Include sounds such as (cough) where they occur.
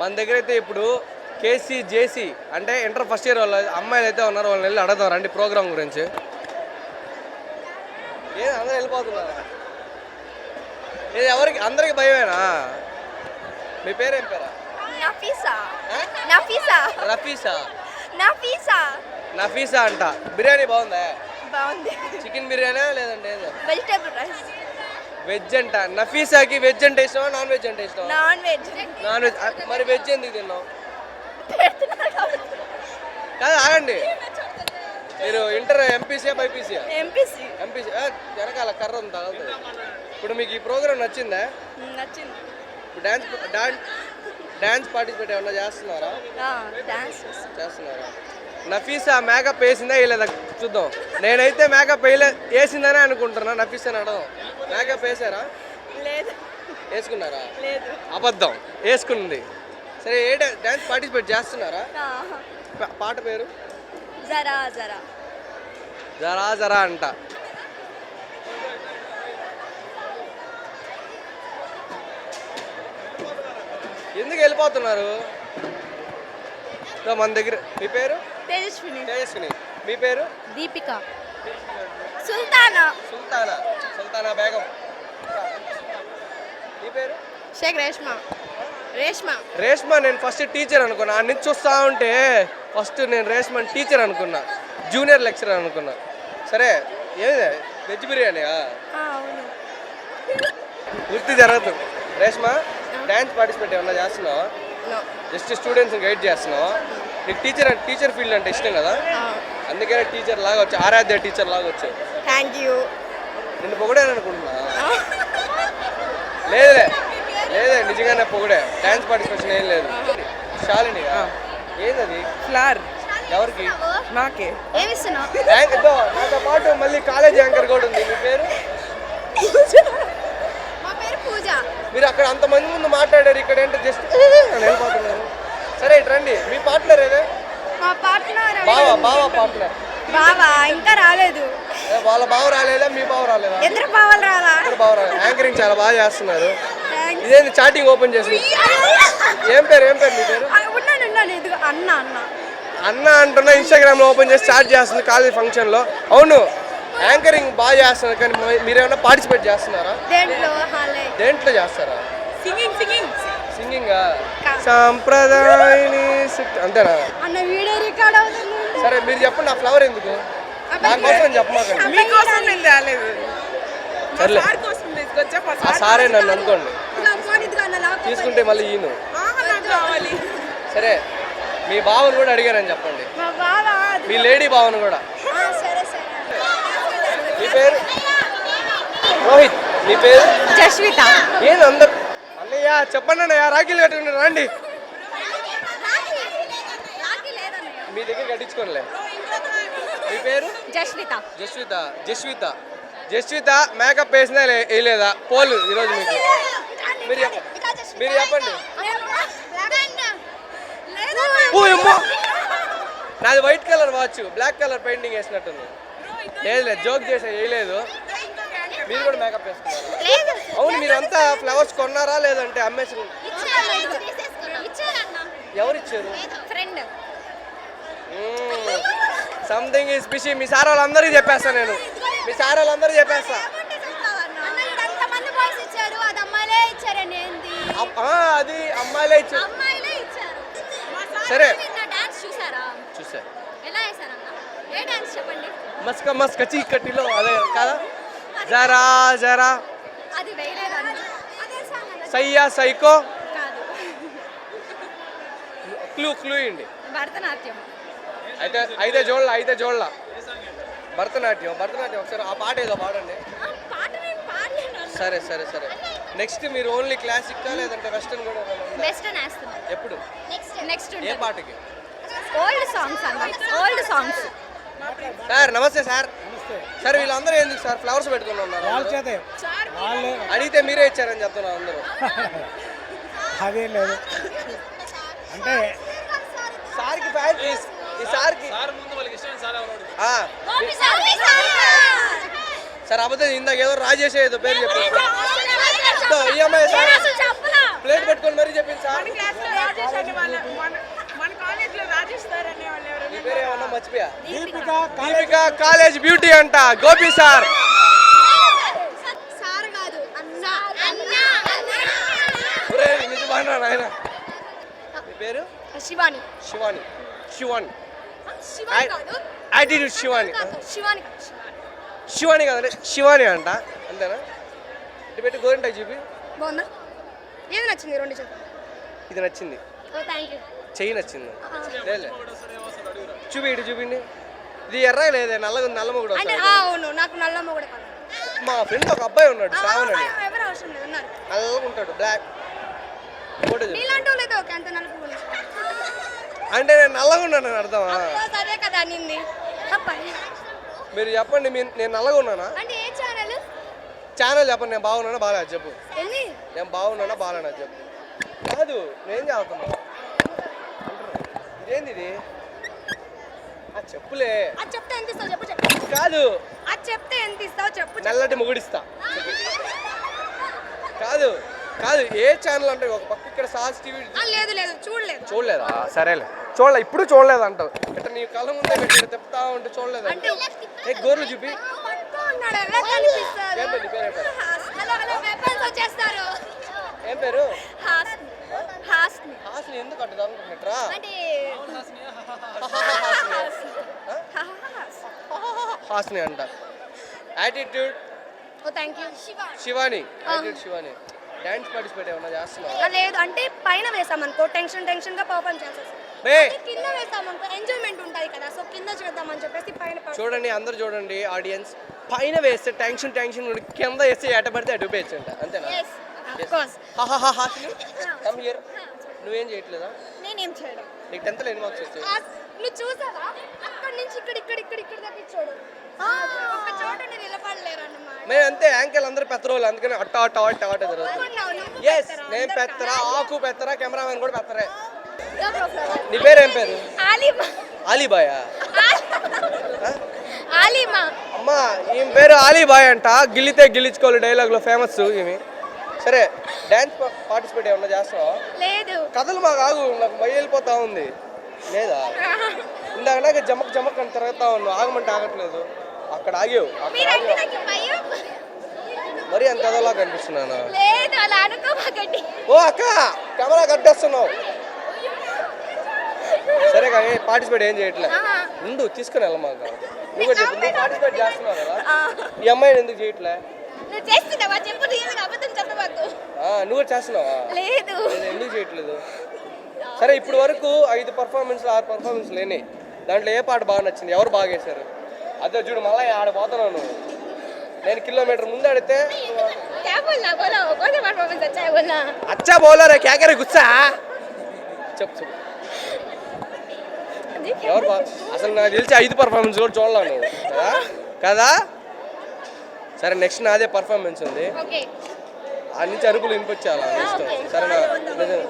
మన దగ్గర అయితే ఇప్పుడు కేసీ జేసీ అంటే ఇంటర్ ఫస్ట్ ఇయర్ వాళ్ళు అమ్మాయిలు అయితే ఉన్నారు వాళ్ళని వెళ్ళి అడగదాం రండి ప్రోగ్రామ్ గురించి. ఏ అందరూ వెళ్ళిపోతున్నారా? ఇది ఎవరికి అందరికి భయమేనా? మీ పేరేం పేరా? నఫీసా. ఆ? నఫీసా. రఫీసా నఫీసా. నఫీసా అంట. బిర్యానీ బాగుందా? బాగుంది. చికెన్ బిర్యానీ లేదంటే ఏదో? వెజిటేబుల్ రైస్ వెజ్ అంట. నఫీసాకి వెజ్ అంటే ఇష్టమా నాన్ వెజ్ అంటే ఇష్టమా? Non veg. Non veg. మరి వెజ్ ఎందుకు తిన్నావు? కాదు ఆగండి. మీరు ఇంటర్ ఎంపీసీయా బైపీసీయా? ఎంపీసీ. ఎంపీసీ. వెనకాల కర్ర ఉంది తగలుతుంది ఇప్పుడు మీకు ఈ ప్రోగ్రామ్ నచ్చిందా? నచ్చింది. డ్యాన్స్ డాన్స్ డ్యాన్స్ పార్టిసిపేట్ ఏమన్నా చేస్తున్నారా? డాన్స్ చేస్తున్నారా? నఫీసా మేకప్ వేసిందా వేయలేదా? చూద్దాం. నేనైతే మేకప్ వేయలే వేసిందనే అనుకుంటున్నా. నఫీసా అడగం మేకప్ వేసారా లేదు. వేసుకున్నారా? లేదు. అబద్ధం. వేసుకుంది. సరే ఏ డాన్స్ పార్టిసిపేట్ చేస్తున్నారా? పాట పేరు? జరా జరా. జరా జరా అంట. ఎందుకు వెళ్ళిపోతున్నారు? మన దగ్గర మీ పేరు? తేజస్విని. తేజస్విని. మీ పేరు? దీపిక. సుల్తానా. సుల్తానా. సుల్తానా బేగం? మీ పేరు? షేక్ రేష్మా. రేష్మా. రేష్మా నేను ఫస్ట్ టీచర్ అనుకున్నా. ఆ నుంచి చూస్తా ఉంటే ఫస్ట్ నేను రేష్మా టీచర్ అనుకున్నా. జూనియర్ లెక్చరర్ అనుకున్నా. సరే ఏది వెజ్ బిర్యానీయా వృత్తి జరగదు. రేష్మా డ్యాన్స్ పార్టిసిపేట్ ఏమన్నా చేస్తున్నావా? జస్ట్ స్టూడెంట్స్ గైడ్ చేస్తున్నావా? నీకు టీచర్ టీచర్ ఫీల్డ్ అంటే ఇష్టం కదా? అందుకనే టీచర్ లాగా వచ్చి ఆరాధ్య టీచర్ లాగా వచ్చావు. థ్యాంక్ యూ నిన్ను పొగిడాను అనుకుంటున్నా. లేదులే. లేదే నిజంగానే పొగిడే. డ్యాన్స్ పార్టిసిపేషన్ ఏం లేదు. శాలిని ఏదది? ఫ్లవర్ ఎవరికి? నాకే. ఏమిస్తున్నావు? నాతో పాటు మళ్ళీ కాలేజ్ యాంకర్ కూడా ఉంది. మీ పేరు? మా పేరు పూజ. మీరు అక్కడ అంతమంది ముందు మాట్లాడారు. ఇక్కడ ఏంటో? జస్ట్ (laughs) వెళ్ళిపోతున్నారు. సరే ఇటు రండి. మీ పార్ట్నర్ ఏదే? మా పార్ట్నర్ బావా బావా పార్ట్నర్. బావా ఇంకా రాలేదు. వాళ్ళ బావ రాలేదా? మీ బావ రాలేదా? ఎదురు బావలు రాలా? ఇద్దరు బావ రాలేదు యాంకరింగ్ చాలా బాగా చేస్తున్నారు. ఇదేంటి చాటింగ్ ఓపెన్ చేసి. ఏం పేరు ఏం పేరు మీ పేరు? ఉన్నాను ఉన్నాను. ఇదిగో అన్న అన్న. అన్న అంటున్నా ఇన్స్టాగ్రామ్లో ఓపెన్ చేసి స్టార్ట్ చేస్తుంది కాలేజ్ ఫంక్షన్లో. అవును యాంకరింగ్ బాగా చేస్తున్నారు కానీ మీరేమైనా పార్టిసిపేట్ చేస్తున్నారా? దేంట్లో? చేస్తారా? సింగింగ్ సింగింగ్ సింగింగ్ సాంప్రదాయని అంతేనా? అన్న వీడియో రికార్డ్ అవుతుంది. సరే మీరు చెప్పండి నా ఫ్లవర్ ఎందుకు? నా కోసం చెప్పమాకండి. మీకోసం నేను రాలేదు. మా సర్లే. సార్ ఆ నన్ను అనుకోండి. తీసుకుంటే మళ్ళీ కావాలి. సరే మీ బావను కూడా అడిగారని చెప్పండి. మా బావా అది- మీ లేడీ బావను కూడా. ఆ, సరే సరే. మీ పేరు? రోహిత్ మీ పేరు? జస్విత ఏంది అందరు? అన్నయ్య చెప్పండి అన్నయ్య రాఖీలు కట్టుకుని రండి. మీ దగ్గర కట్టించుకోనిలే. మీ పేరు? జస్విత. జస్విత జస్విత. జస్విత మేకప్ వేసిందా లే- వేయలేదా? పోలు ఈరోజు మీకు. మీరు మీరు చెప్పండి. నాది white colour watch black colour painting వేసినట్టుంది. లేదు లేదు జోక్ చేసా వేయలేదు. మీరు కూడా మేకప్ వేసుకున్నారు? అవును మీరంతా ఫ్లవర్స్ కొన్నారా లేదంటే అమ్మేసి ఎవరు ఇచ్చారు ఫ్రెండ్ సంథింగ్ ఈజ్ పిషి మీ సార్ వాళ్ళందరికీ చెప్పేస్తా నేను. మీ సార్ వాళ్ళందరికీ చెప్పేస్తా అది అమ్మాయిలే ఇచ్చారు. సరే. చూసా. మస్క మస్క చీకటిలో అదే కదా? జరా జరా. సయ్యా సైకో. క్లూ క్లూ ఇండి భరతనాట్యం. అయితే అయితే జోళ్ళ అయితే జోళ్ళ భరతనాట్యం భరతనాట్యం ఒకసారి ఆ పాట ఏదో పాడండి. సరే సరే సరే. నెక్స్ట్ మీరు ఓన్లీ క్లాసిక్ లేదంటే వెస్టర్న్ కూడా? వెస్టర్న్ వేస్తున్నాను ఎప్పుడు? నెక్స్ట్ నెక్స్ట్ ఏ పాటకి? ఓల్డ్ సాంగ్స్ అన్న ఓల్డ్ సాంగ్స్ సార్ నమస్తే సార్. సార్ వీళ్ళందరూ ఎందుకు సార్ ఫ్లవర్స్ పెట్టుకుని ఉన్నారు? వాళ్ళ చేతే. అడిగితే మీరే ఇచ్చారని చెప్తున్నారు అందరూ. అదేం లేదు. (laughs) అంటే సార్కి ఫ్యాన్ ప్లీజ్ ఈ సార్కి. సార్ అబద్ధం ఇందాక ఏదో రాజేష్ ఏదో పేరు చెప్పారు ఈ అమ్మాయి సార్ ప్లేట్ పెట్టుకొని మరీ చెప్పింది సార్. దీపిక. కాలేజ్ బ్యూటీ అంట గోపి సార్. పేరు? శివాని. శివాని. శివాని. యాటిట్యూడ్ శివాని కాదు, శివాని కాదు, శివాని. శివాని. శివాని అంట అంతేనా? ఇటు పెట్టి గోరింటాయి చూపి. బాగుందా? ఏది నచ్చింది రెండు చెప్పు ఇది నచ్చింది. చెయ్యి నచ్చింది. చూపి ఇటు చూపిండి. ఇది ఎర్ర లేదే నల్లగా ఉంది, నల్ల మొగుడు అవును నాకు నల్లమ్మ కూడా కాదు. మా ఫ్రెండ్ ఒక అబ్బాయి ఉన్నాడు శ్రావణ్ అని నల్లగా ఉంటాడు బ్లాక్. ఫోటో చూపి నీలాంటి వాళ్ళు ఓకే అంత నలుపు ఉంది. అంటే నేను నల్లగా ఉన్నాను అర్థమా? అదే కదా నింది మీరు చెప్పండి నేను నల్లగా ఉన్నానా? అంటే ఏ ఛానల్ ఛానల్ చెప్పండి నేను బాగున్నానా బాగాలేదు? చెప్పు. నేను బాగున్నానా బాగాలేనా? చెప్పు. కాదు నేను చదువుతున్నా. ఇదేంది ఇది? ఆ చెప్పులే. అది చెప్తే ఎంత ఇస్తావు చెప్పు చెప్పు. కాదు. అది చెప్తే ఎంత ఇస్తావు చెప్పు. నల్లటి ముగుడిస్తా. కాదు కాదు ఏ ఛానల్ అంటే ఒక పక్క ఇక్కడ సాస్ టీవీ ఆ, లేదు లేదు చూడలేదు. చూడలేదా? సరేలే. చూడలే ఇప్పుడు చూడలేదు అంటావు ఇట్లా నీ కళ్ళ ముందే పెట్టి తిప్పుతా ఉంటే చూడలేదు? అంటే ఏ గోర్లు చూపి. ఏం పేరు? హాస్ని ఎందుకు అట్టు అనుకుంటున్నట్రా అంటే హాస్ని. అంట. Attitude oh thank you Shivani. Attitude Shivani. Dance participate ఏమన్నా చేస్తున్నావా? లేదు అంటే పైన వేసామనుకో టెన్షన్ టెన్షన్గా పర్ఫామ్ చేసేస్తాం. చూడండి అందరు చూడండి ఆడియన్స్ పైన వేస్తే టెన్షన్ టెన్షన్ కింద వేస్తే ఎట పడితే అటు వేయచ్చంట అంతేనా? (laughs) నువ్వేం చేయట్లేదా? నేనేం చేయడం నీకు టెన్త్లో ఎన్ని మార్క్స్ వచ్చాయి? నువ్వు చూసావా? అక్కడి నుంచి ఇక్కడ ఇక్కడ ఇక్కడ ఇక్కడ దాకా చూడు. ఒక చోట నిలబడలేరు అన్నమాట మేము అంతే యాంకెల్ అందరూ పెత్తరోళ్ళు అందుకని అట్ట అట్ట అట్ట అట్ట జరుగుతుంది. ఎస్ నేను పెత్తరా ఆకు పెత్తరా కెమెరామెన్ కూడా పెత్తరే. నీ పేరు ఏం పేరు? ఆలిమా. అమ్మా ఈమె పేరు అలీబాయ్ అంట. గిల్లితే గిల్లించుకోవాలి డైలాగ్లో ఫేమస్ ఈమె. సరే డ్యాన్స్ పార్టిసిపేట్ ఏమన్నా చేస్తావా? లేదు. కథలు మాకు ఆగు నాకు మై వెళ్ళిపోతా ఉంది. లేదా? ఇందాక నాకు జమక్ జమక్ అని తిరుగుతా ఉన్నావు. ఆగమంటే ఆగట్లేదు. అక్కడ ఆగావు. మరి అంత ఎదలా కనిపిస్తున్నాను? ఓ అక్క కెమెరా కట్టేస్తున్నావు. సరే కానీ పార్టిసిపేట్ ఏం చేయట్లేదు ముందు తీసుకుని వెళ్ళమా నువ్వు పార్టిసిపేట్ చేస్తున్నావు కదా. ఈ అమ్మాయిని ఎందుకు చేయట్లే? నువ్వు చేస్తున్నావా? నువ్వు చేస్తున్నావా? లేదు. ఎందుకు చేయట్లేదు? సరే ఇప్పుడు వరకు ఐదు పర్ఫార్మెన్స్ ఆరు పర్ఫార్మెన్స్ లేని దాంట్లో ఏ పాట బాగా నచ్చింది? ఎవరు బాగా వేశారు? అదే చూడు మళ్ళీ ఆడపోతున్నావు నువ్వు. నేను కిలోమీటర్ ముందు ఆడితే అచ్చా బౌలర్ కేకరే గుచ్చా చెప్పు చెప్పు. ఎవరు బా అసలు నాకు తెలిసి ఐదు పర్ఫార్మెన్స్ కూడా చూడలేను కదా కదా? సరే నెక్స్ట్ నాదే పర్ఫార్మెన్స్ ఉంది. ఆ నుంచి అరుపులు వినిపించాలా? సరేనా? నిజం.